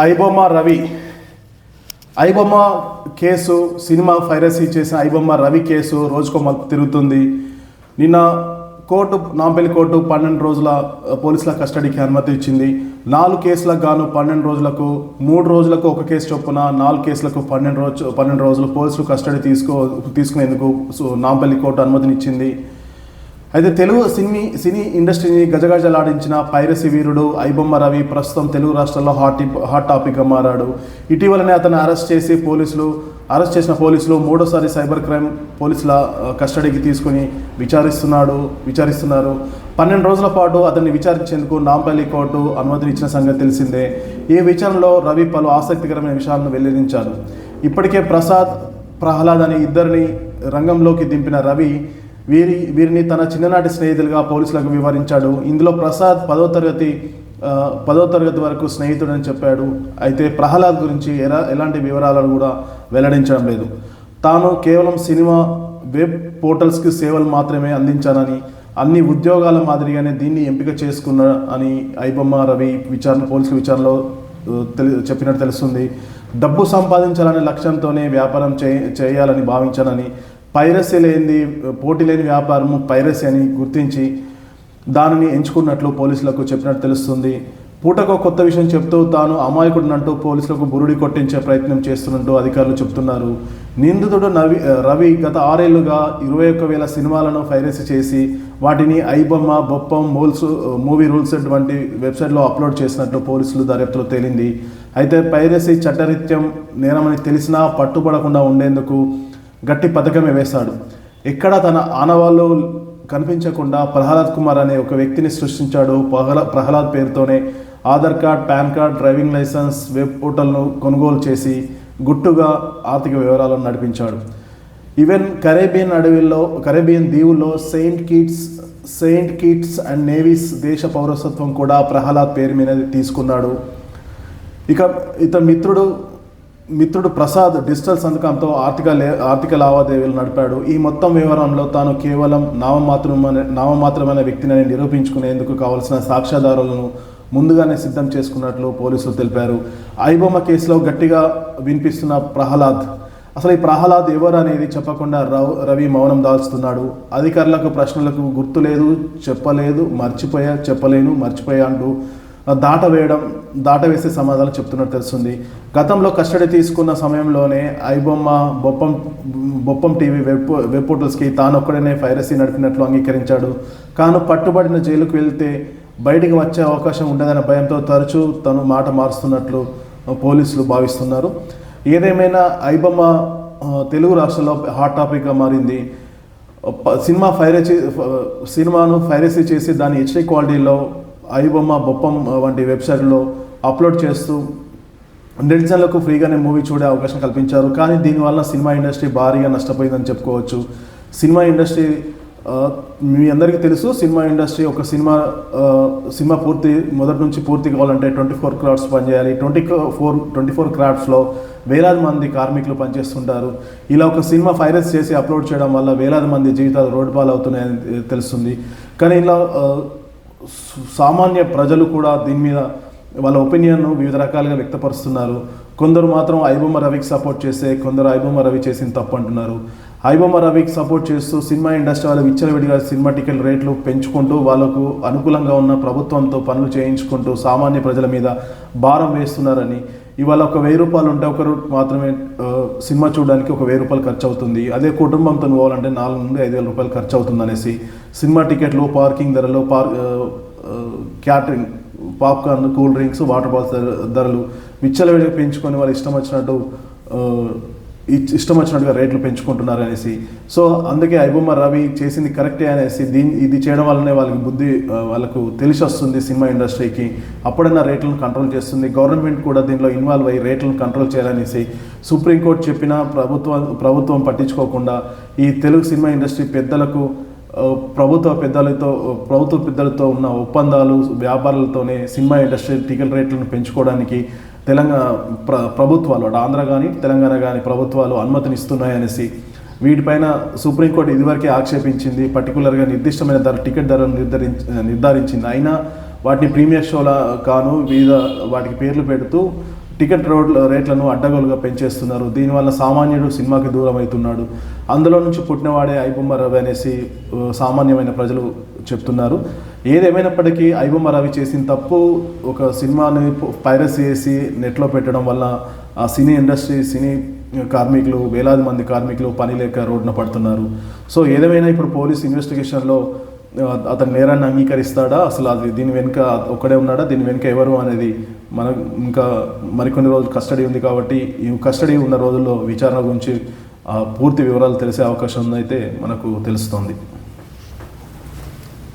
IBomma Ravi. IBomma case cinema piracy చేసిన iBomma Ravi case రోజుకో మాకు తిరుగుతుంది. నిన్న కోర్టు నాంపల్లి కోర్టు పన్నెండు రోజుల పోలీసుల కస్టడీకి అనుమతి ఇచ్చింది. నాలుగు కేసులకు గాను పన్నెండు రోజులకు మూడు రోజులకు ఒక కేసు చొప్పున నాలుగు కేసులకు పన్నెండు రోజు పన్నెండు రోజులు పోలీసులు కస్టడీ తీసుకో తీసుకునేందుకు సో నాంపల్లి కోర్టు అనుమతినిచ్చింది. అయితే తెలుగు సినీ సినీ ఇండస్ట్రీని గజగజలాడించిన పైరసీ వీరుడు ఐబొమ్మ రవి ప్రస్తుతం తెలుగు రాష్ట్రాల్లో హాట్ హాట్ టాపిక్గా మారాడు. ఇటీవలనే అతను అరెస్ట్ చేసి పోలీసులు అరెస్ట్ చేసిన పోలీసులు మూడోసారి సైబర్ క్రైమ్ పోలీసుల కస్టడీకి తీసుకుని విచారిస్తున్నాడు విచారిస్తున్నారు. పన్నెండు రోజుల పాటు అతన్ని విచారించేందుకు నాంపల్లి కోర్టు అనుమతిని ఇచ్చిన సంగతి తెలిసిందే. ఈ విచారణలో రవి పలు ఆసక్తికరమైన విషయాలను వెల్లడించారు ఇప్పటికే ప్రసాద్ ప్రహ్లాద్ అనే ఇద్దరిని రంగంలోకి దింపిన రవి వీరి వీరిని తన చిన్ననాటి స్నేహితులుగా పోలీసులకు వివరించాడు. ఇందులో ప్రసాద్ పదో తరగతి పదో తరగతి వరకు స్నేహితుడని చెప్పాడు. అయితే ప్రహ్లాద్ గురించి ఎలా ఎలాంటి వివరాలను కూడా వెల్లడించడం లేదు. తాను కేవలం సినిమా వెబ్ పోర్టల్స్కి సేవలు మాత్రమే అందించానని అన్ని ఉద్యోగాల మాదిరిగానే దీన్ని ఎంపిక చేసుకున్న అని ఐబొమ్మ రవి విచారణ పోలీసు విచారణలో తెలి చెప్పినట్టు తెలుస్తుంది. డబ్బు సంపాదించాలనే లక్ష్యంతోనే వ్యాపారం చేయాలని భావించానని పైరసీ లేనిది పోటీ లేని వ్యాపారము పైరసీ అని గుర్తించి దానిని ఎంచుకున్నట్లు పోలీసులకు చెప్పినట్టు తెలుస్తుంది. పూటకు కొత్త విషయం చెప్తూ తాను అమాయకుడినంటూ పోలీసులకు బురుడి కొట్టించే ప్రయత్నం చేస్తున్నట్టు అధికారులు చెప్తున్నారు. నిందితుడు నవి రవి గత ఆరేళ్ళుగా ఇరవై ఒక్క వేల సినిమాలను పైరసీ చేసి వాటిని ఐబొమ్మ బొప్పం మూల్స్ మూవీ రూల్స్ వంటి వెబ్సైట్లో అప్లోడ్ చేసినట్లు పోలీసులు దర్యాప్తులో తేలింది. అయితే పైరసీ చట్టరీత్యం నేరమని తెలిసినా పట్టుబడకుండా ఉండేందుకు గట్టి పథకమే వేశాడు. ఎక్కడ తన ఆనవాళ్ళు కనిపించకుండా ప్రహ్లాద్ కుమార్ అనే ఒక వ్యక్తిని సృష్టించాడు. ప్రహ్లా- ప్రహ్లాద్ పేరుతోనే Aadhaar card PAN card driving licence web పోర్టల్ను కొనుగోలు చేసి గుట్టుగా ఆర్థిక వివరాలను నడిపించాడు. ఈవెన్ కరేబియన్ అడవిలో Caribbean దీవుల్లో Saint Kitts Saint Kitts and Nevis దేశ పౌరసత్వం కూడా ప్రహ్లాద్ పేరు మీద తీసుకున్నాడు. ఇక ఇతని మిత్రుడు మిత్రుడు ప్రసాద్ డిజిటల్ సంతకంతో ఆర్థిక లే ఆర్థిక లావాదేవీలు నడిపాడు. ఈ మొత్తం వివరంలో తాను కేవలం నామమాత్రమైన నామమాత్రమైన వ్యక్తిని నిరూపించుకునేందుకు కావలసిన సాక్ష్యాధారాలను ముందుగానే సిద్ధం చేసుకున్నట్లు పోలీసులు తెలిపారు. ఐబొమ్మ కేసులో గట్టిగా వినిపిస్తున్న ప్రహ్లాద్ అసలు ఈ ప్రహ్లాద్ ఎవరు అనేది చెప్పకుండా రవ్ రవి మౌనం దాల్చుతున్నాడు. అధికారులకు ప్రశ్నలకు గుర్తు లేదు చెప్పలేదు మర్చిపోయా చెప్పలేను మర్చిపోయా అంటూ దాటవేయడం దాటవేసే సమాధానం చెప్తున్నట్టు తెలుస్తుంది. గతంలో కస్టడీ తీసుకున్న సమయంలోనే iBomma Bappam Bappam TV web web పోర్టల్స్కి తాను ఒక్కడనే నడిపినట్లు అంగీకరించాడు. కాను పట్టుబడిన జైలుకు వెళ్తే బయటికి వచ్చే అవకాశం ఉండదనే భయంతో తరచూ తను మాట మారుస్తున్నట్లు పోలీసులు భావిస్తున్నారు. ఏదేమైనా ఐబొమ్మ తెలుగు రాష్ట్రాల్లో హాట్ టాపిక్గా మారింది. సినిమా ఫైరసీ సినిమాను ఫైరసీ చేసి దాని హెచ్డి క్వాలిటీలో ఐబొమ్మ బొప్పం వంటి వెబ్సైట్లో అప్లోడ్ చేస్తూ నెటిజన్లకు ఫ్రీగానే మూవీ చూడే అవకాశం కల్పించారు. కానీ దీనివల్ల సినిమా ఇండస్ట్రీ భారీగా నష్టపోయిందని చెప్పుకోవచ్చు. సినిమా ఇండస్ట్రీ మీ అందరికీ తెలుసు సినిమా ఇండస్ట్రీ ఒక సినిమా సినిమా పూర్తి మొదటి నుంచి పూర్తి కావాలంటే ట్వంటీ ఫోర్ క్రాఫ్ట్స్ పనిచేయాలి. ట్వంటీ ఫోర్ ట్వంటీ ఫోర్ క్రాఫ్ట్స్లో వేలాది మంది కార్మికులు పనిచేస్తుంటారు. ఇలా ఒక సినిమా ఫైరస్ చేసి అప్లోడ్ చేయడం వల్ల వేలాది మంది జీవితాలు రోడ్డు పాలవుతున్నాయని తెలుస్తుంది. కానీ ఇలా సామాన్య ప్రజలు కూడా దీని మీద వాళ్ళ ఒపీనియన్ను వివిధ రకాలుగా వ్యక్తపరుస్తున్నారు. కొందరు మాత్రం ఐబొమ్మ రవికి సపోర్ట్ చేస్తే కొందరు ఐబొమ్మ రవి చేసిన తప్పు అంటున్నారు. ఐబొమ్మ రవికి సపోర్ట్ చేస్తూ సినిమా ఇండస్ట్రీ వాళ్ళు విచ్చలవిడిగా సినిమా టికెట్ రేట్లు పెంచుకుంటూ వాళ్ళకు అనుకూలంగా ఉన్న ప్రభుత్వంతో పనులు చేయించుకుంటూ సామాన్య ప్రజల మీద భారం వేస్తున్నారని ఇవాళ ఒక వెయ్యి రూపాయలు ఉంటే ఒకరు మాత్రమే సినిమా చూడడానికి ఒక వెయ్యి రూపాయలు ఖర్చు అవుతుంది అదే కుటుంబంతో పోవాలంటే నాలుగు నుండి ఐదు వేల రూపాయలు ఖర్చు అవుతుంది అనేసి సినిమా టికెట్లు పార్కింగ్ ధరలు పార్ catering popcorn cool drinks water balls ధరలు విచ్చలవిడిగా పెంచుకొని వాళ్ళు ఇష్టం వచ్చినట్టు ఇష్టం వచ్చినట్టుగా రేట్లు పెంచుకుంటున్నారు అనేసి. సో అందుకే ఐబొమ్మ రవి చేసింది కరెక్టే అనేసి దీని ఇది చేయడం వల్లనే వాళ్ళకి బుద్ధి వాళ్ళకు తెలిసి వస్తుంది సినిమా ఇండస్ట్రీకి. అప్పుడైనా రేట్లను కంట్రోల్ చేస్తుంది. గవర్నమెంట్ కూడా దీనిలో ఇన్వాల్వ్ అయ్యి రేట్లను కంట్రోల్ చేయాలనేసి సుప్రీంకోర్టు చెప్పిన ప్రభుత్వం ప్రభుత్వం పట్టించుకోకుండా ఈ తెలుగు సినిమా ఇండస్ట్రీ పెద్దలకు ప్రభుత్వ పెద్దలతో ప్రభుత్వ పెద్దలతో ఉన్న ఒప్పందాలు వ్యాపారాలతోనే సినిమా ఇండస్ట్రీ టికెట్ రేట్లను పెంచుకోవడానికి తెలంగాణ ప్ర ప్రభుత్వాలు అటు ఆంధ్ర కానీ తెలంగాణ కానీ ప్రభుత్వాలు అనుమతినిస్తున్నాయనేసి వీటిపైన సుప్రీంకోర్టు ఇదివరకే ఆక్షేపించింది. పర్టికులర్గా నిర్దిష్టమైన ధర టికెట్ ధరలు నిర్ధారించి నిర్ధారించింది. అయినా వాటిని ప్రీమియర్ షోల కాను వివిధ వాటికి పేర్లు పెడుతూ టికెట్ రోడ్ రేట్లను అడ్డగోలుగా పెంచేస్తున్నారు. దీనివల్ల సామాన్యుడు సినిమాకి దూరం అవుతున్నాడు అందులో నుంచి పుట్టినవాడే ఐబొమ్మ రవి అనేసి సామాన్యమైన ప్రజలు చెప్తున్నారు. ఏదేమైనప్పటికీ ఐబొమ్మ మరావి చేసిన తప్పు ఒక సినిమాని పైరసీ చేసి నెట్లో పెట్టడం వల్ల ఆ సినీ ఇండస్ట్రీ సినీ కార్మికులు వేలాది మంది కార్మికులు పని లేక రోడ్డున పడుతున్నారు. సో ఏదేమైనా ఇప్పుడు పోలీస్ ఇన్వెస్టిగేషన్లో అతని అతను నేరాన్ని అంగీకరిస్తాడా? అసలు అది దీని వెనుక ఒక్కడే ఉన్నాడా? దీని వెనుక ఎవరు అనేది మనం ఇంకా మరికొన్ని రోజులు కస్టడీ ఉంది కాబట్టి ఈ కస్టడీ ఉన్న రోజుల్లో విచారణ గురించి పూర్తి వివరాలు తెలిసే అవకాశం ఉందైతే మనకు తెలుస్తోంది.